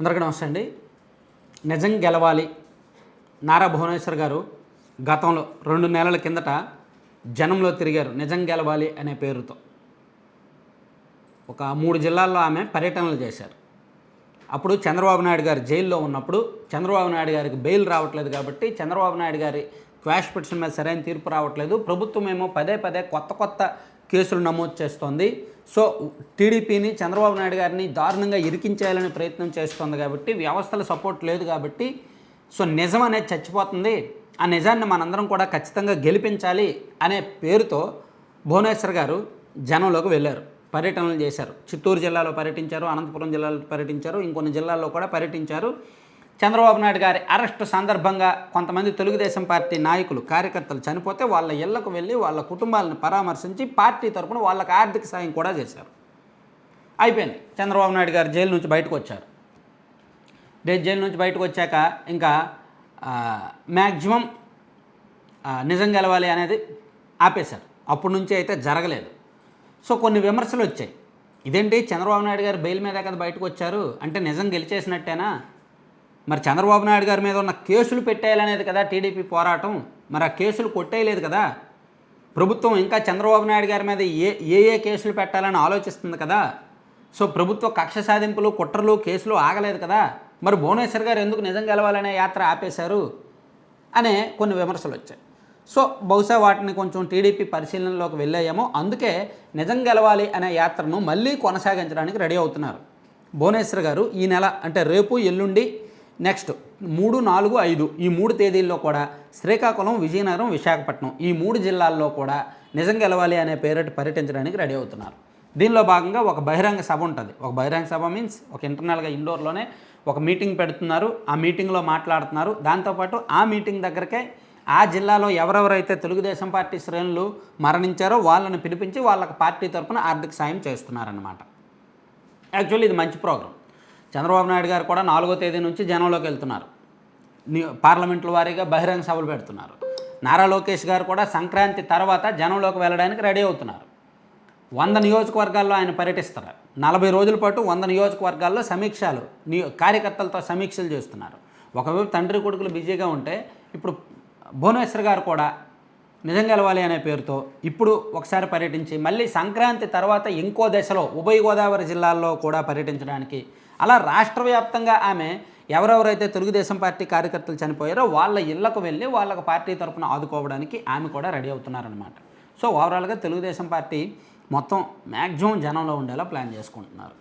అందరికీ నమస్తే అండి. నిజం గెలవాలి. నారా భువనేశ్వర్ గారు గతంలో రెండు నెలల కిందట జనంలో తిరిగారు. నిజం గెలవాలి అనే పేరుతో. ఒక మూడు జిల్లాల్లో ఆమె పర్యటనలు చేశారు. అప్పుడు చంద్రబాబు నాయుడు గారు జైల్లో ఉన్నప్పుడు చంద్రబాబు నాయుడు గారికి బెయిల్ రావట్లేదు కాబట్టి చంద్రబాబు నాయుడు గారి క్వాష్ పిటిషన్ మీద సరైన తీర్పు రావట్లేదు. ప్రభుత్వం ఏమో పదే పదే కొత్త కొత్త కేసులు నమోదు చేస్తోంది. సో టీడీపీని చంద్రబాబు నాయుడు గారిని దారుణంగా ఇరికించేయాలని ప్రయత్నం చేస్తోంది కాబట్టి వ్యవస్థల సపోర్ట్ లేదు కాబట్టి సో నిజం అనేది చచ్చిపోతుంది. ఆ నిజాన్ని మనందరం కూడా ఖచ్చితంగా గెలిపించాలి అనే పేరుతో భువనేశ్వర్ గారు జనంలోకి వెళ్ళారు. పర్యటనలు చేశారు. చిత్తూరు జిల్లాలో పర్యటించారు అనంతపురం జిల్లాలో పర్యటించారు ఇంకొన్ని జిల్లాల్లో కూడా పర్యటించారు. చంద్రబాబు నాయుడు గారి అరెస్టు సందర్భంగా కొంతమంది తెలుగుదేశం పార్టీ నాయకులు కార్యకర్తలు చనిపోతే వాళ్ళ ఇళ్ళకు వెళ్ళి వాళ్ళ కుటుంబాలను పరామర్శించి పార్టీ తరఫున వాళ్ళకి ఆర్థిక సాయం కూడా చేశారు. అయిపోయింది. చంద్రబాబు నాయుడు గారు జైలు నుంచి బయటకు వచ్చారు. డే జైలు నుంచి బయటకు వచ్చాక ఇంకా మ్యాక్సిమం నిజం గెలవాలి అనేది ఆపేశారు. అప్పటి నుంచి అయితే జరగలేదు. సో కొన్ని విమర్శలు వచ్చాయి. ఇదేంటి చంద్రబాబు నాయుడు గారు బెయిల్ మీద కదా బయటకు వచ్చారు? అంటే నిజం గెలిచేసినట్టేనా? మరి చంద్రబాబు నాయుడు గారి మీద ఉన్న కేసులు పెట్టేయాలనేది కదా టీడీపీ పోరాటం. మరి ఆ కేసులు కొట్టేయలేదు కదా. ప్రభుత్వం ఇంకా చంద్రబాబు నాయుడు గారి మీద ఏ ఏ ఏ కేసులు పెట్టాలని ఆలోచిస్తుంది కదా. సో ప్రభుత్వ కక్ష సాధింపులు కుట్రలు కేసులు ఆగలేదు కదా. మరి భువనేశ్వర్ గారు ఎందుకు నిజం గెలవాలనే యాత్ర ఆపేశారు అనే కొన్ని విమర్శలు వచ్చాయి. సో బహుశా వాటిని కొంచెం టీడీపీ పరిశీలనలోకి వెళ్ళాయేమో. అందుకే నిజం గెలవాలి అనే యాత్రను మళ్ళీ కొనసాగించడానికి రెడీ అవుతున్నారు భువనేశ్వర్ గారు. ఈ నెల అంటే రేపు ఎల్లుండి నెక్స్ట్ మూడు నాలుగు ఐదు. ఈ మూడు తేదీల్లో కూడా శ్రీకాకుళం విజయనగరం విశాఖపట్నం ఈ మూడు జిల్లాల్లో కూడా నిజం గెలవాలి అనే పేరిట పర్యటించడానికి రెడీ అవుతున్నారు. దీనిలో భాగంగా ఒక బహిరంగ సభ ఉంటుంది. ఒక బహిరంగ సభ మీన్స్ ఒక ఇంటర్నల్గా ఇండోర్లోనే ఒక మీటింగ్ పెడుతున్నారు. ఆ మీటింగ్లో మాట్లాడుతున్నారు. దాంతోపాటు ఆ మీటింగ్ దగ్గరకే ఆ జిల్లాలో ఎవరెవరైతే తెలుగుదేశం పార్టీ శ్రేణులు మరణించారో వాళ్ళని పిలిపించి వాళ్ళకి పార్టీ తరఫున ఆర్థిక సాయం చేస్తున్నారన్నమాట. యాక్చువల్లీ ఇది మంచి ప్రోగ్రాం చంద్రబాబు నాయుడు గారు కూడా నాలుగో తేదీ నుంచి జనంలోకి వెళ్తున్నారు. పార్లమెంట్ల వారీగా బహిరంగ సభలు పెడుతున్నారు. నారా లోకేష్ గారు కూడా సంక్రాంతి తర్వాత జనంలోకి వెళ్ళడానికి రెడీ అవుతున్నారు. వంద నియోజకవర్గాల్లో ఆయన పర్యటిస్తారు. నలభై రోజుల పాటు వంద నియోజకవర్గాల్లో సమీక్షలు నియో కార్యకర్తలతో సమీక్షలు చేస్తున్నారు. ఒకవైపు తండ్రి కొడుకులు బిజీగా ఉంటే ఇప్పుడు భువనేశ్వర్ గారు కూడా నిజం గెలవాలి అనే పేరుతో ఇప్పుడు ఒకసారి పర్యటించి మళ్ళీ సంక్రాంతి తర్వాత ఇంకో దశలో ఉభయ గోదావరి జిల్లాల్లో కూడా పర్యటించడానికి అలా రాష్ట్ర వ్యాప్తంగా ఆమె ఎవరెవరైతే తెలుగుదేశం పార్టీ కార్యకర్తలు చనిపోయారో వాళ్ళ ఇళ్ళకు వెళ్ళి వాళ్ళకు పార్టీ తరపున ఆదుకోవడానికి ఆమె కూడా రెడీ అవుతున్నారనమాట సో ఓవరాల్గా తెలుగుదేశం పార్టీ మొత్తం మ్యాక్సిమం జనంలో ఉండేలా ప్లాన్ చేసుకుంటున్నారు.